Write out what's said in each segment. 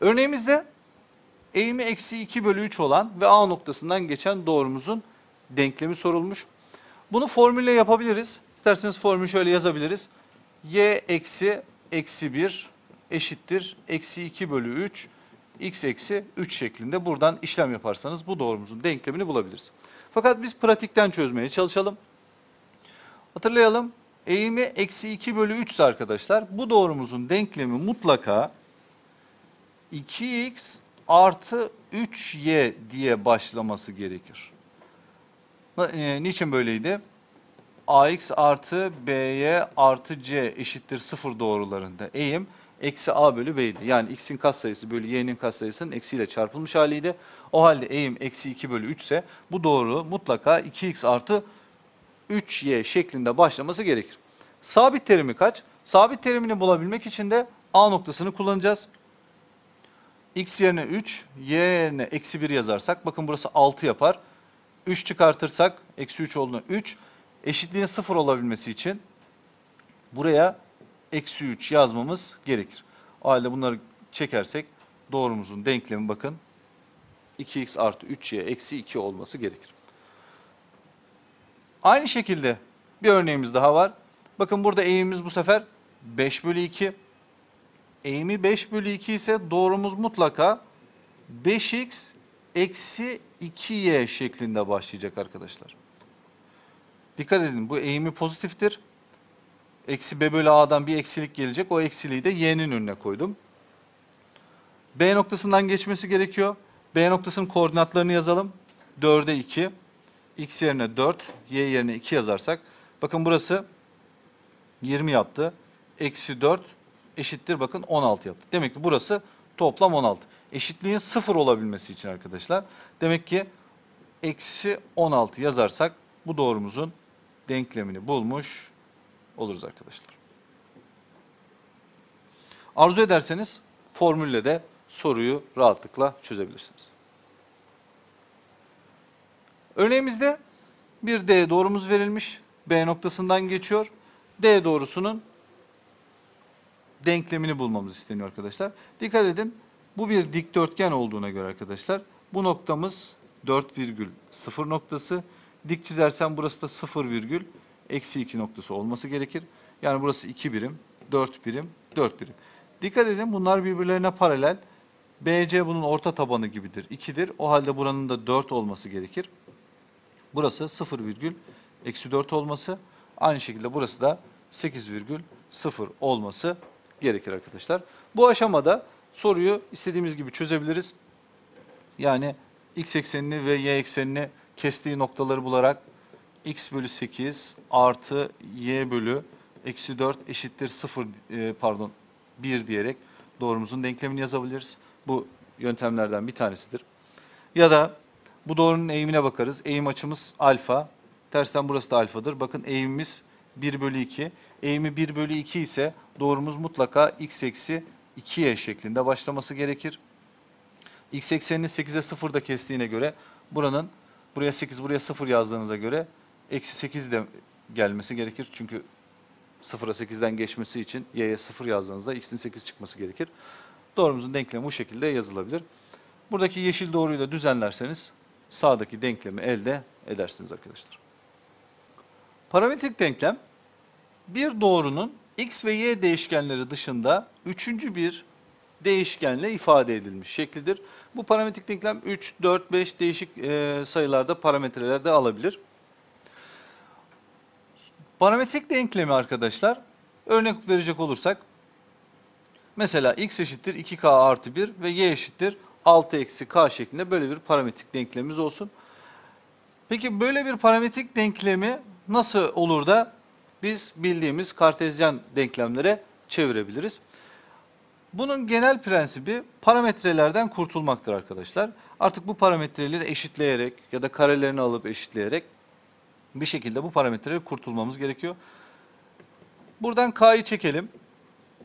Örneğimizde eğimi eksi 2 bölü 3 olan ve A noktasından geçen doğrumuzun denklemi sorulmuş. Bunu formülle yapabiliriz. İsterseniz formülü şöyle yazabiliriz. y eksi eksi 1 eşittir eksi 2 bölü 3 x eksi 3 şeklinde buradan işlem yaparsanız bu doğrumuzun denklemini bulabiliriz. Fakat biz pratikten çözmeye çalışalım. Hatırlayalım. Eğimi eksi 2 bölü 3 ise arkadaşlar bu doğrumuzun denklemi mutlaka 2x artı 3y diye başlaması gerekir. E, Niçin böyleydi? ax artı by artı c eşittir 0 doğrularında eğim eksi a bölü b'ydi. Yani x'in katsayısı bölü y'nin katsayısının eksiyle çarpılmış haliydi. O halde eğim eksi 2 bölü 3 ise bu doğru mutlaka 2x artı 3y şeklinde başlaması gerekir. Sabit terimi kaç? Sabit terimini bulabilmek için de a noktasını kullanacağız. X yerine 3, y yerine eksi 1 yazarsak bakın burası 6 yapar. 3 çıkartırsak eksi 3 olduğunda 3 eşitliğin 0 olabilmesi için buraya eksi 3 yazmamız gerekir. O halde bunları çekersek doğrumuzun denklemi bakın 2x artı 3y eksi 2 olması gerekir. Aynı şekilde bir örneğimiz daha var. Bakın burada eğimimiz bu sefer 5 bölü 2. Eğimi 5 bölü 2 ise doğrumuz mutlaka 5x eksi 2y şeklinde başlayacak arkadaşlar. Dikkat edin bu eğimi pozitiftir. Eksi b bölü a'dan bir eksilik gelecek. O eksiliği de y'nin önüne koydum. B noktasından geçmesi gerekiyor. B noktasının koordinatlarını yazalım. 4'e 2. X yerine 4, Y yerine 2 yazarsak. Bakın burası 20 yaptı. Eksi 4 eşittir bakın 16 yaptı. Demek ki burası toplam 16. Eşitliğin 0 olabilmesi için arkadaşlar. Demek ki eksi 16 yazarsak bu doğrumuzun denklemini bulmuş oluruz arkadaşlar. Arzu ederseniz formülle de soruyu rahatlıkla çözebilirsiniz. Örneğimizde bir D doğrumuz verilmiş. B noktasından geçiyor. D doğrusunun denklemini bulmamız isteniyor arkadaşlar. Dikkat edin. Bu bir dikdörtgen olduğuna göre arkadaşlar bu noktamız 4,0 noktası. Dik çizersem burası da 0 virgül eksi 2 noktası olması gerekir. Yani burası 2 birim, 4 birim, 4 birim. Dikkat edin bunlar birbirlerine paralel. BC bunun orta tabanı gibidir. 2'dir. O halde buranın da 4 olması gerekir. Burası 0 virgül eksi 4 olması. Aynı şekilde burası da 8 virgül 0 olması gerekir arkadaşlar. Bu aşamada soruyu istediğimiz gibi çözebiliriz. Yani x eksenini ve y eksenini kestiği noktaları bularak x bölü 8 artı y bölü eksi 4 eşittir 0 e, pardon 1 diyerek doğrumuzun denklemini yazabiliriz. Bu yöntemlerden bir tanesidir. Ya da bu doğrunun eğimine bakarız. Eğim açımız alfa. Tersten burası da alfadır. Bakın eğimimiz 1 bölü 2. Eğimi 1 bölü 2 ise doğrumuz mutlaka x eksi 2y şeklinde başlaması gerekir. x eksenini 8'e 0 da kestiğine göre buranın buraya 8 buraya 0 yazdığınıza göre eksi 8 de gelmesi gerekir. Çünkü 0'a 8'den geçmesi için y'ye 0 yazdığınızda x'in 8 çıkması gerekir. Doğrumuzun denklemi bu şekilde yazılabilir. Buradaki yeşil doğruyu da düzenlerseniz sağdaki denklemi elde edersiniz arkadaşlar. Parametrik denklem bir doğrunun x ve y değişkenleri dışında üçüncü bir değişkenle ifade edilmiş şeklidir. Bu parametrik denklem 3, 4, 5 değişik e, sayılarda parametrelerde alabilir. Parametrik denklemi arkadaşlar örnek verecek olursak mesela x eşittir 2k artı 1 ve y eşittir 6 eksi k şeklinde böyle bir parametrik denklemimiz olsun. Peki böyle bir parametrik denklemi nasıl olur da biz bildiğimiz kartezyen denklemlere çevirebiliriz? Bunun genel prensibi parametrelerden kurtulmaktır arkadaşlar. Artık bu parametreleri eşitleyerek ya da karelerini alıp eşitleyerek bir şekilde bu parametreye kurtulmamız gerekiyor. Buradan k'yı çekelim.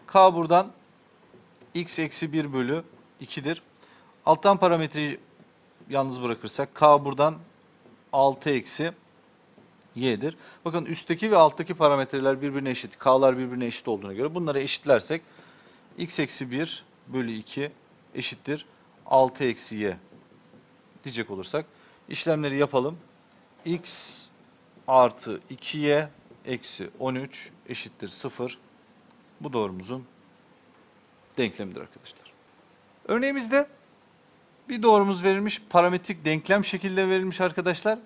k buradan x eksi 1 bölü 2'dir. Alttan parametreyi yalnız bırakırsak k buradan 6 eksi y'dir. Bakın üstteki ve alttaki parametreler birbirine eşit. K'lar birbirine eşit olduğuna göre bunları eşitlersek x eksi 1 bölü 2 eşittir 6 eksi y diyecek olursak işlemleri yapalım. x artı 2y eksi 13 eşittir 0. Bu doğrumuzun denklemidir arkadaşlar. Örneğimizde bir doğrumuz verilmiş, parametrik denklem şekilde verilmiş arkadaşlar.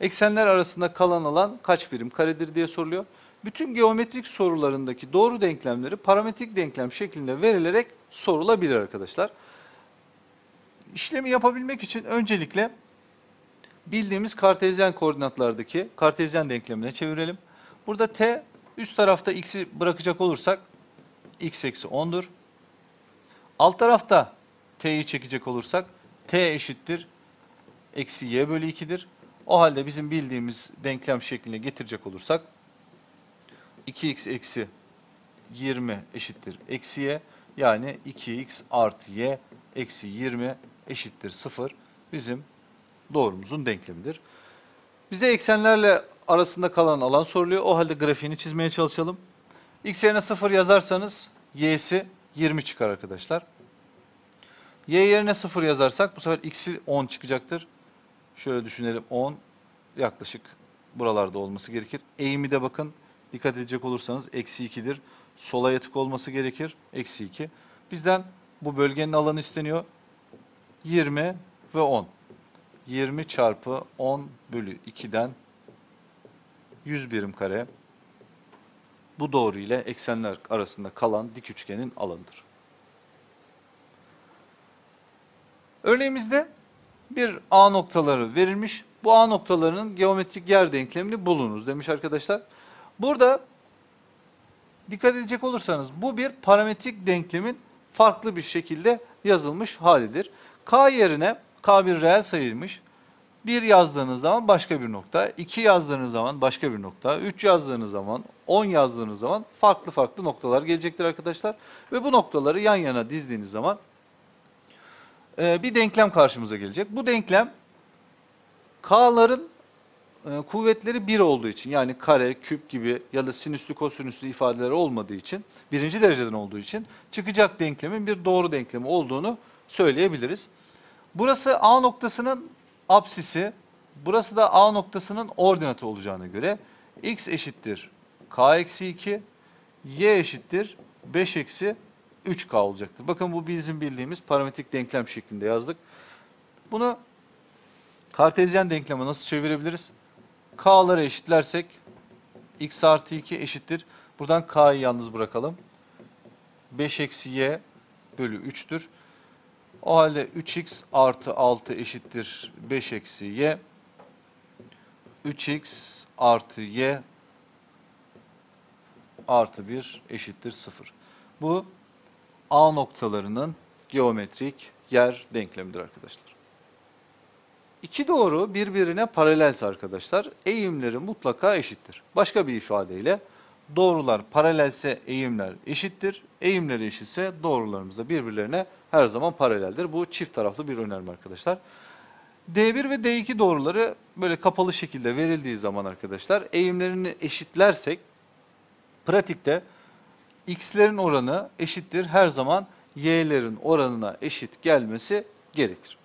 Eksenler arasında kalan alan kaç birim karedir diye soruluyor. Bütün geometrik sorularındaki doğru denklemleri parametrik denklem şeklinde verilerek sorulabilir arkadaşlar. İşlemi yapabilmek için öncelikle bildiğimiz kartezyen koordinatlardaki kartezyen denklemine çevirelim. Burada t üst tarafta x'i bırakacak olursak x eksi 10'dur. Alt tarafta t'yi çekecek olursak t eşittir eksi y bölü 2'dir. O halde bizim bildiğimiz denklem şekline getirecek olursak 2x eksi 20 eşittir eksi y. Yani 2x artı y eksi 20 eşittir 0. Bizim doğrumuzun denklemidir. Bize eksenlerle arasında kalan alan soruluyor. O halde grafiğini çizmeye çalışalım. X yerine 0 yazarsanız y'si 20 çıkar arkadaşlar. Y yerine 0 yazarsak bu sefer x'i 10 çıkacaktır. Şöyle düşünelim 10 yaklaşık buralarda olması gerekir. Eğimi de bakın dikkat edecek olursanız eksi 2'dir. Sola yatık olması gerekir. Eksi 2. Bizden bu bölgenin alanı isteniyor. 20 ve 10. 20 çarpı 10 bölü 2'den 100 birim kare. Bu doğru ile eksenler arasında kalan dik üçgenin alanıdır. Örneğimizde bir A noktaları verilmiş. Bu A noktalarının geometrik yer denklemini bulunuz demiş arkadaşlar. Burada dikkat edecek olursanız bu bir parametrik denklemin farklı bir şekilde yazılmış halidir. K yerine K bir reel sayıymış. 1 yazdığınız zaman başka bir nokta, 2 yazdığınız zaman başka bir nokta, 3 yazdığınız zaman, 10 yazdığınız zaman farklı farklı noktalar gelecektir arkadaşlar. Ve bu noktaları yan yana dizdiğiniz zaman e, bir denklem karşımıza gelecek. Bu denklem K'ların e, kuvvetleri 1 olduğu için yani kare, küp gibi ya da sinüslü, kosinüslü ifadeleri olmadığı için, birinci dereceden olduğu için çıkacak denklemin bir doğru denklemi olduğunu söyleyebiliriz. Burası A noktasının apsisi, burası da A noktasının ordinatı olacağına göre x eşittir k eksi 2, y eşittir 5 eksi 3k olacaktır. Bakın bu bizim bildiğimiz parametrik denklem şeklinde yazdık. Bunu kartezyen denkleme nasıl çevirebiliriz? k'ları eşitlersek x artı 2 eşittir. Buradan k'yı yalnız bırakalım. 5 eksi y bölü 3'tür. O halde 3x artı 6 eşittir 5 eksi y. 3x artı y artı 1 eşittir 0. Bu A noktalarının geometrik yer denklemidir arkadaşlar. İki doğru birbirine paralelse arkadaşlar eğimleri mutlaka eşittir. Başka bir ifadeyle doğrular paralelse eğimler eşittir. Eğimleri eşitse doğrularımız da birbirlerine her zaman paraleldir. Bu çift taraflı bir önerme arkadaşlar. D1 ve D2 doğruları böyle kapalı şekilde verildiği zaman arkadaşlar eğimlerini eşitlersek pratikte x'lerin oranı eşittir her zaman y'lerin oranına eşit gelmesi gerekir.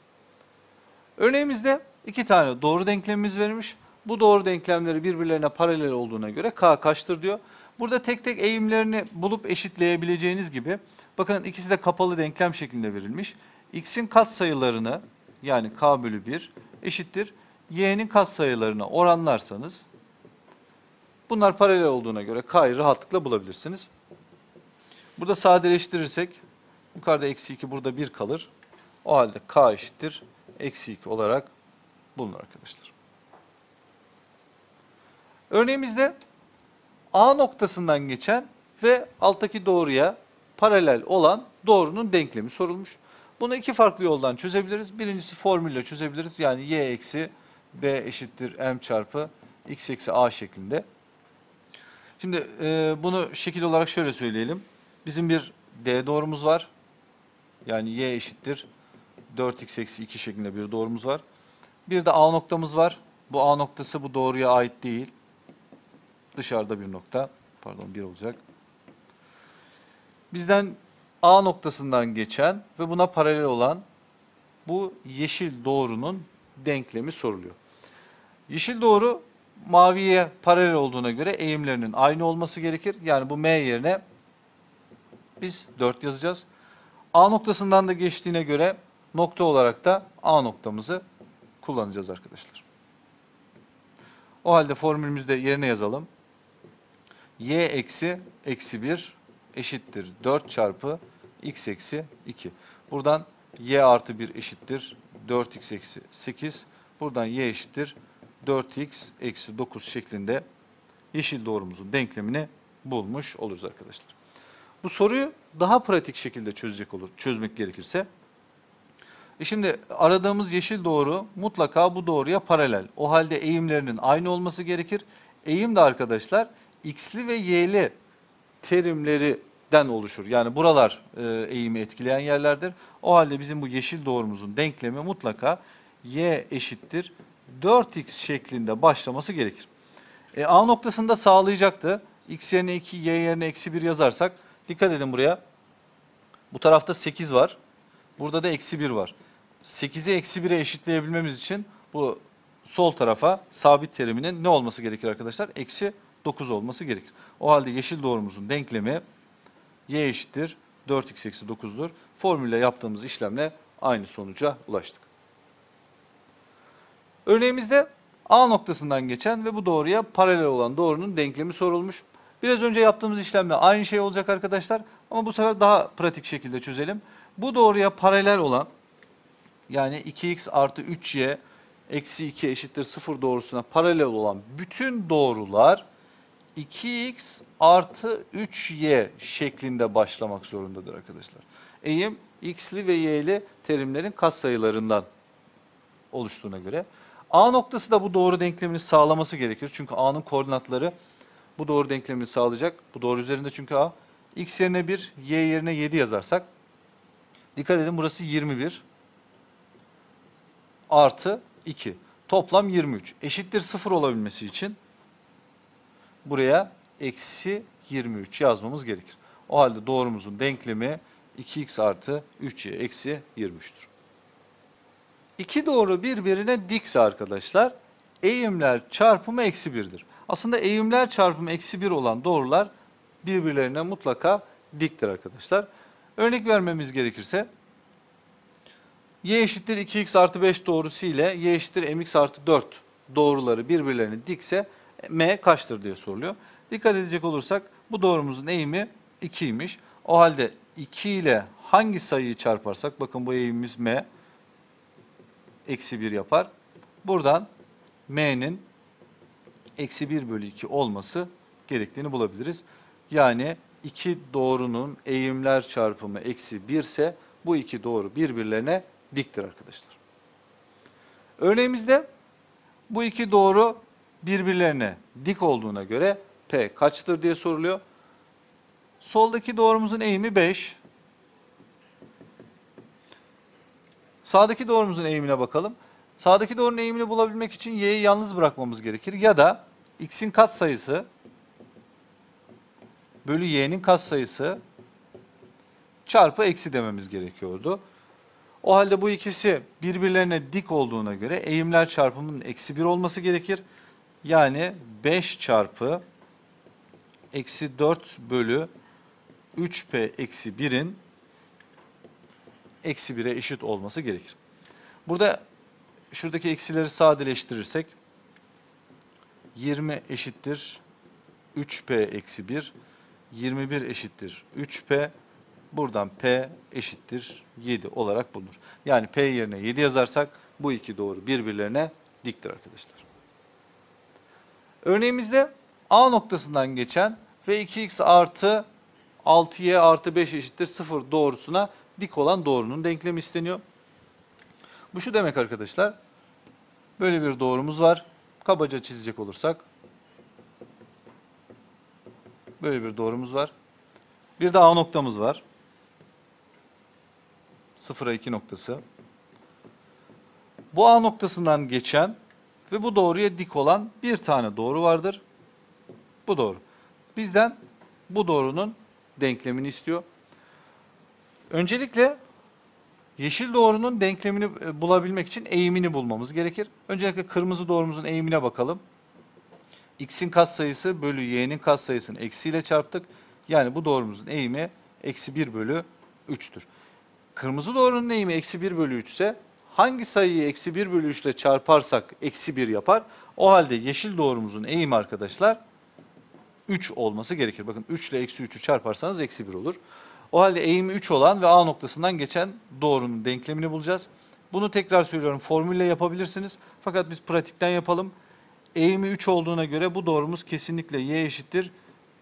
Örneğimizde iki tane doğru denklemimiz verilmiş. Bu doğru denklemleri birbirlerine paralel olduğuna göre k kaçtır diyor. Burada tek tek eğimlerini bulup eşitleyebileceğiniz gibi bakın ikisi de kapalı denklem şeklinde verilmiş. x'in katsayılarını yani k bölü 1 eşittir. y'nin katsayılarına oranlarsanız bunlar paralel olduğuna göre k'yı rahatlıkla bulabilirsiniz. Burada sadeleştirirsek yukarıda eksi 2 burada 1 kalır. O halde k eşittir eksi 2 olarak bulunur arkadaşlar. Örneğimizde A noktasından geçen ve alttaki doğruya paralel olan doğrunun denklemi sorulmuş. Bunu iki farklı yoldan çözebiliriz. Birincisi formülle çözebiliriz. Yani y eksi b eşittir m çarpı x eksi a şeklinde. Şimdi e, bunu şekil olarak şöyle söyleyelim. Bizim bir d doğrumuz var. Yani y eşittir 4x eksi 2 şeklinde bir doğrumuz var. Bir de A noktamız var. Bu A noktası bu doğruya ait değil. Dışarıda bir nokta. Pardon bir olacak. Bizden A noktasından geçen ve buna paralel olan bu yeşil doğrunun denklemi soruluyor. Yeşil doğru maviye paralel olduğuna göre eğimlerinin aynı olması gerekir. Yani bu M yerine biz 4 yazacağız. A noktasından da geçtiğine göre nokta olarak da A noktamızı kullanacağız arkadaşlar. O halde formülümüzde yerine yazalım. Y eksi eksi 1 eşittir 4 çarpı x eksi 2. Buradan y artı 1 eşittir 4x eksi 8. Buradan y eşittir 4x eksi 9 şeklinde yeşil doğrumuzun denklemini bulmuş oluruz arkadaşlar. Bu soruyu daha pratik şekilde çözecek olur, çözmek gerekirse. E şimdi aradığımız yeşil doğru mutlaka bu doğruya paralel. O halde eğimlerinin aynı olması gerekir. Eğim de arkadaşlar x'li ve y'li terimlerden oluşur. Yani buralar e, eğimi etkileyen yerlerdir. O halde bizim bu yeşil doğrumuzun denklemi mutlaka y eşittir 4x şeklinde başlaması gerekir. E, A noktasında sağlayacaktı. x yerine 2, y yerine eksi 1 yazarsak dikkat edin buraya. Bu tarafta 8 var. Burada da eksi 1 var. 8'i eksi 1'e eşitleyebilmemiz için bu sol tarafa sabit teriminin ne olması gerekir arkadaşlar? Eksi 9 olması gerekir. O halde yeşil doğrumuzun denklemi y eşittir 4x eksi 9'dur. Formülle yaptığımız işlemle aynı sonuca ulaştık. Örneğimizde A noktasından geçen ve bu doğruya paralel olan doğrunun denklemi sorulmuş. Biraz önce yaptığımız işlemle aynı şey olacak arkadaşlar. Ama bu sefer daha pratik şekilde çözelim. Bu doğruya paralel olan yani 2x artı 3y eksi 2 eşittir 0 doğrusuna paralel olan bütün doğrular 2x artı 3y şeklinde başlamak zorundadır arkadaşlar. Eğim x'li ve y'li terimlerin katsayılarından oluştuğuna göre. A noktası da bu doğru denklemini sağlaması gerekir. Çünkü A'nın koordinatları bu doğru denklemini sağlayacak. Bu doğru üzerinde çünkü A. X yerine 1, Y yerine 7 yazarsak. Dikkat edin burası 21 artı 2. Toplam 23. Eşittir 0 olabilmesi için buraya eksi 23 yazmamız gerekir. O halde doğrumuzun denklemi 2x artı 3y eksi 23'tür. İki doğru birbirine dikse arkadaşlar eğimler çarpımı eksi 1'dir. Aslında eğimler çarpımı eksi 1 olan doğrular birbirlerine mutlaka diktir arkadaşlar. Örnek vermemiz gerekirse y eşittir 2x artı 5 doğrusu ile y eşittir mx artı 4 doğruları birbirlerine dikse m kaçtır diye soruluyor. Dikkat edecek olursak bu doğrumuzun eğimi 2'ymiş. O halde 2 ile hangi sayıyı çarparsak bakın bu eğimimiz m eksi 1 yapar. Buradan m'nin eksi 1 bölü 2 olması gerektiğini bulabiliriz. Yani iki doğrunun eğimler çarpımı eksi 1 ise bu iki doğru birbirlerine diktir arkadaşlar. Örneğimizde bu iki doğru birbirlerine dik olduğuna göre P kaçtır diye soruluyor. Soldaki doğrumuzun eğimi 5. Sağdaki doğrumuzun eğimine bakalım. Sağdaki doğrunun eğimini bulabilmek için y'yi yalnız bırakmamız gerekir. Ya da x'in katsayısı bölü y'nin katsayısı çarpı eksi dememiz gerekiyordu. O halde bu ikisi birbirlerine dik olduğuna göre eğimler çarpımının eksi 1 olması gerekir. Yani 5 çarpı eksi 4 bölü 3p eksi 1'in eksi 1'e eşit olması gerekir. Burada şuradaki eksileri sadeleştirirsek 20 eşittir 3p eksi 1, 21 eşittir 3p, buradan p eşittir 7 olarak bulunur. Yani p yerine 7 yazarsak bu iki doğru birbirlerine diktir arkadaşlar. Örneğimizde A noktasından geçen ve 2x artı 6y artı 5 eşittir 0 doğrusuna dik olan doğrunun denklemi isteniyor. Bu şu demek arkadaşlar. Böyle bir doğrumuz var. Kabaca çizecek olursak. Böyle bir doğrumuz var. Bir de A noktamız var. 0'a 2 noktası. Bu A noktasından geçen ve bu doğruya dik olan bir tane doğru vardır. Bu doğru. Bizden bu doğrunun denklemini istiyor. Öncelikle yeşil doğrunun denklemini e, bulabilmek için eğimini bulmamız gerekir. Öncelikle kırmızı doğrumuzun eğimine bakalım. x'in katsayısı bölü y'nin katsayısını eksiyle çarptık. Yani bu doğrumuzun eğimi eksi 1 bölü 3'tür. Kırmızı doğrunun eğimi eksi 1 bölü 3 ise hangi sayıyı eksi 1 bölü 3 ile çarparsak eksi 1 yapar. O halde yeşil doğrumuzun eğimi arkadaşlar 3 olması gerekir. Bakın 3 ile eksi 3'ü çarparsanız eksi 1 olur. O halde eğimi 3 olan ve A noktasından geçen doğrunun denklemini bulacağız. Bunu tekrar söylüyorum formülle yapabilirsiniz. Fakat biz pratikten yapalım. Eğimi 3 olduğuna göre bu doğrumuz kesinlikle y eşittir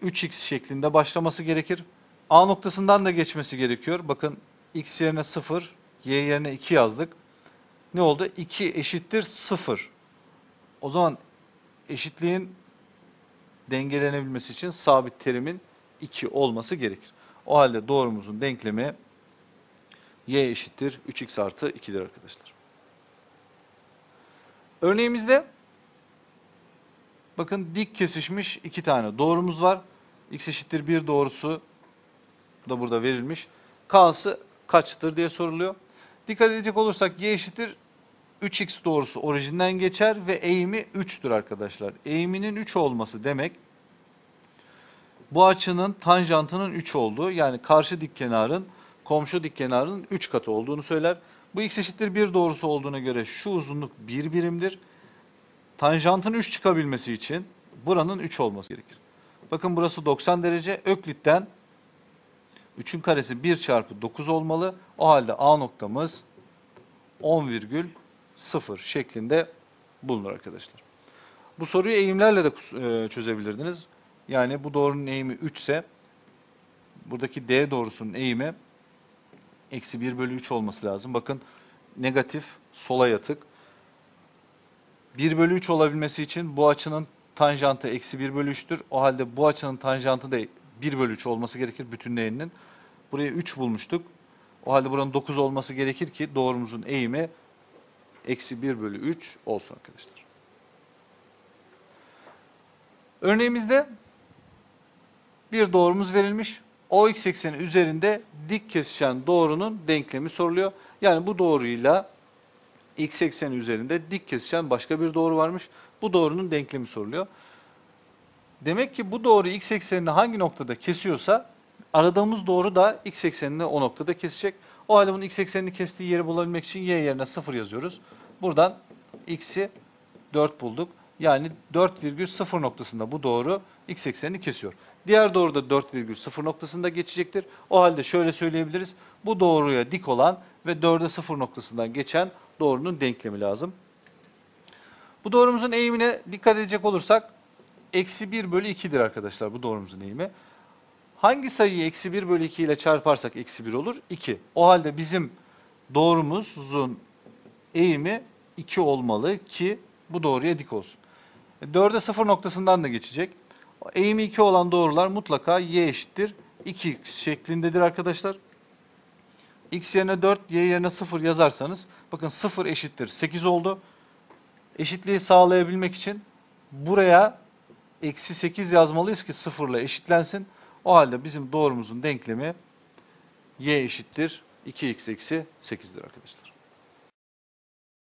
3x şeklinde başlaması gerekir. A noktasından da geçmesi gerekiyor. Bakın x yerine 0, y yerine 2 yazdık. Ne oldu? 2 eşittir 0. O zaman eşitliğin dengelenebilmesi için sabit terimin 2 olması gerekir. O halde doğrumuzun denklemi y eşittir 3x artı 2'dir arkadaşlar. Örneğimizde bakın dik kesişmiş iki tane doğrumuz var. x eşittir 1 doğrusu da burada verilmiş. K'sı kaçtır diye soruluyor. Dikkat edecek olursak y eşittir 3x doğrusu orijinden geçer ve eğimi 3'tür arkadaşlar. Eğiminin 3 olması demek bu açının tanjantının 3 olduğu yani karşı dik kenarın komşu dik kenarın 3 katı olduğunu söyler. Bu x eşittir 1 doğrusu olduğuna göre şu uzunluk 1 birimdir. Tanjantın 3 çıkabilmesi için buranın 3 olması gerekir. Bakın burası 90 derece. Öklitten 3'ün karesi 1 çarpı 9 olmalı. O halde A noktamız 10,0 şeklinde bulunur arkadaşlar. Bu soruyu eğimlerle de e, çözebilirdiniz. Yani bu doğrunun eğimi 3 ise buradaki D doğrusunun eğimi eksi 1 bölü 3 olması lazım. Bakın negatif sola yatık. 1 bölü 3 olabilmesi için bu açının tanjantı eksi 1 bölü 3'tür. O halde bu açının tanjantı da 1 bölü 3 olması gerekir bütünleyeninin. Buraya 3 bulmuştuk. O halde buranın 9 olması gerekir ki doğrumuzun eğimi eksi 1 bölü 3 olsun arkadaşlar. Örneğimizde bir doğrumuz verilmiş. O x ekseni üzerinde dik kesişen doğrunun denklemi soruluyor. Yani bu doğruyla x ekseni üzerinde dik kesişen başka bir doğru varmış. Bu doğrunun denklemi soruluyor. Demek ki bu doğru x eksenini hangi noktada kesiyorsa aradığımız doğru da x eksenini o noktada kesecek. O halde bunun x eksenini kestiği yeri bulabilmek için y yerine 0 yazıyoruz. Buradan x'i 4 bulduk. Yani 4,0 noktasında bu doğru x eksenini kesiyor. Diğer doğru da 4,0 noktasında geçecektir. O halde şöyle söyleyebiliriz. Bu doğruya dik olan ve 4'e 0 noktasından geçen doğrunun denklemi lazım. Bu doğrumuzun eğimine dikkat edecek olursak eksi 1 bölü 2'dir arkadaşlar bu doğrumuzun eğimi. Hangi sayıyı eksi 1 bölü 2 ile çarparsak eksi 1 olur? 2. O halde bizim doğrumuzun eğimi 2 olmalı ki bu doğruya dik olsun. 4'e 0 noktasından da geçecek. Eğimi 2 olan doğrular mutlaka y eşittir 2x şeklindedir arkadaşlar. x yerine 4, y yerine 0 yazarsanız bakın 0 eşittir 8 oldu. Eşitliği sağlayabilmek için buraya eksi 8 yazmalıyız ki 0 ile eşitlensin. O halde bizim doğrumuzun denklemi y eşittir 2x eksi 8'dir arkadaşlar.